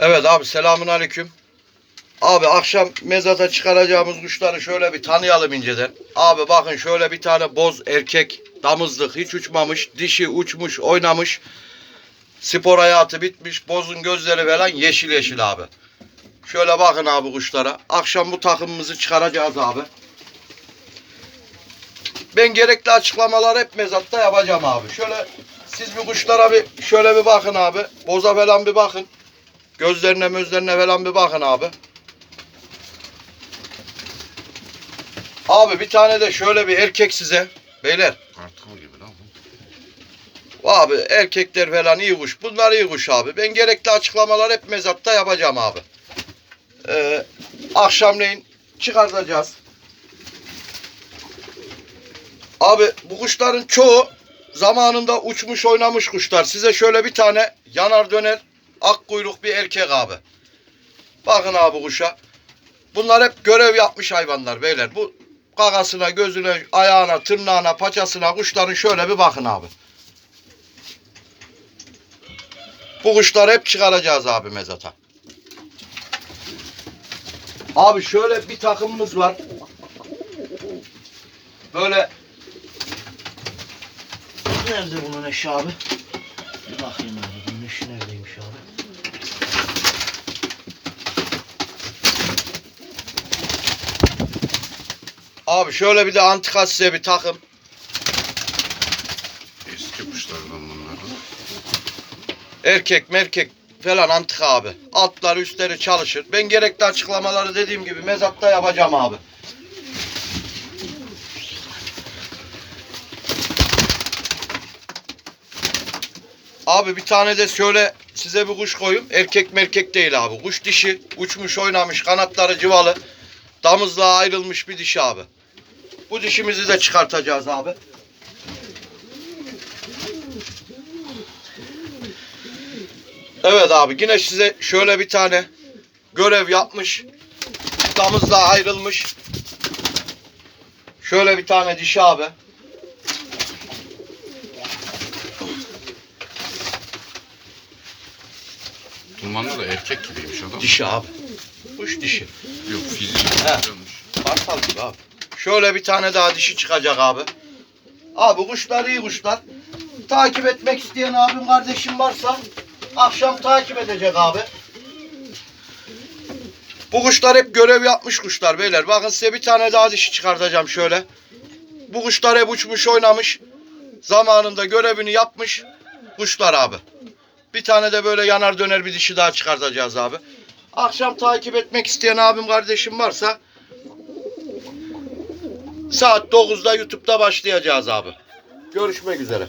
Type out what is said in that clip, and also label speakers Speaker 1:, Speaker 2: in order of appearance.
Speaker 1: Evet abi selamun aleyküm. Abi akşam mezata çıkaracağımız kuşları şöyle bir tanıyalım inceden. Abi bakın şöyle bir tane boz erkek damızlık hiç uçmamış. Dişi uçmuş oynamış. Spor hayatı bitmiş. Bozun gözleri falan yeşil yeşil abi. Şöyle bakın abi kuşlara. Akşam bu takımımızı çıkaracağız abi. Ben gerekli açıklamalar hep mezatta yapacağım abi. Şöyle siz bir kuşlara bir şöyle bir bakın abi. Boza falan bir bakın. Gözlerine gözlerine falan bir bakın abi. Abi bir tane de şöyle bir erkek size. Beyler.
Speaker 2: Kartal gibi lan bu.
Speaker 1: Abi erkekler falan iyi kuş. Bunlar iyi kuş abi. Ben gerekli açıklamalar hep mezatta yapacağım abi. Ee, akşamleyin çıkartacağız. Abi bu kuşların çoğu zamanında uçmuş oynamış kuşlar. Size şöyle bir tane yanar döner ak kuyruk bir erkek abi. Bakın abi kuşa. Bunlar hep görev yapmış hayvanlar beyler. Bu gagasına, gözüne, ayağına, tırnağına, paçasına kuşların şöyle bir bakın abi. Bu kuşları hep çıkaracağız abi mezata. Abi şöyle bir takımımız var. Böyle
Speaker 3: Nerede bunun eşi abi? Bir bakayım abi bunun eşi neredeymiş abi?
Speaker 1: şöyle bir de antika size bir takım.
Speaker 2: Eski kuşlardan bunlar.
Speaker 1: Erkek merkek falan antika abi. Altları üstleri çalışır. Ben gerekli açıklamaları dediğim gibi mezatta yapacağım abi. Abi bir tane de şöyle size bir kuş koyayım. Erkek merkek değil abi. Kuş dişi. Uçmuş oynamış. Kanatları cıvalı. Damızlığa ayrılmış bir dişi abi. Bu dişimizi de çıkartacağız abi. Evet abi yine size şöyle bir tane görev yapmış. Damızla ayrılmış. Şöyle bir tane dişi abi.
Speaker 2: Tulmanlı da erkek gibiymiş adam.
Speaker 1: Dişi abi. Kuş dişi.
Speaker 2: Yok fiziği
Speaker 1: He.
Speaker 2: güzelmiş.
Speaker 1: Kartal gibi abi. Şöyle bir tane daha dişi çıkacak abi. Abi kuşlar iyi kuşlar. Takip etmek isteyen abim kardeşim varsa akşam takip edecek abi. Bu kuşlar hep görev yapmış kuşlar beyler. Bakın size bir tane daha dişi çıkartacağım şöyle. Bu kuşlar hep uçmuş oynamış. Zamanında görevini yapmış kuşlar abi. Bir tane de böyle yanar döner bir dişi daha çıkartacağız abi. Akşam takip etmek isteyen abim kardeşim varsa Saat 9'da YouTube'da başlayacağız abi. Görüşmek üzere.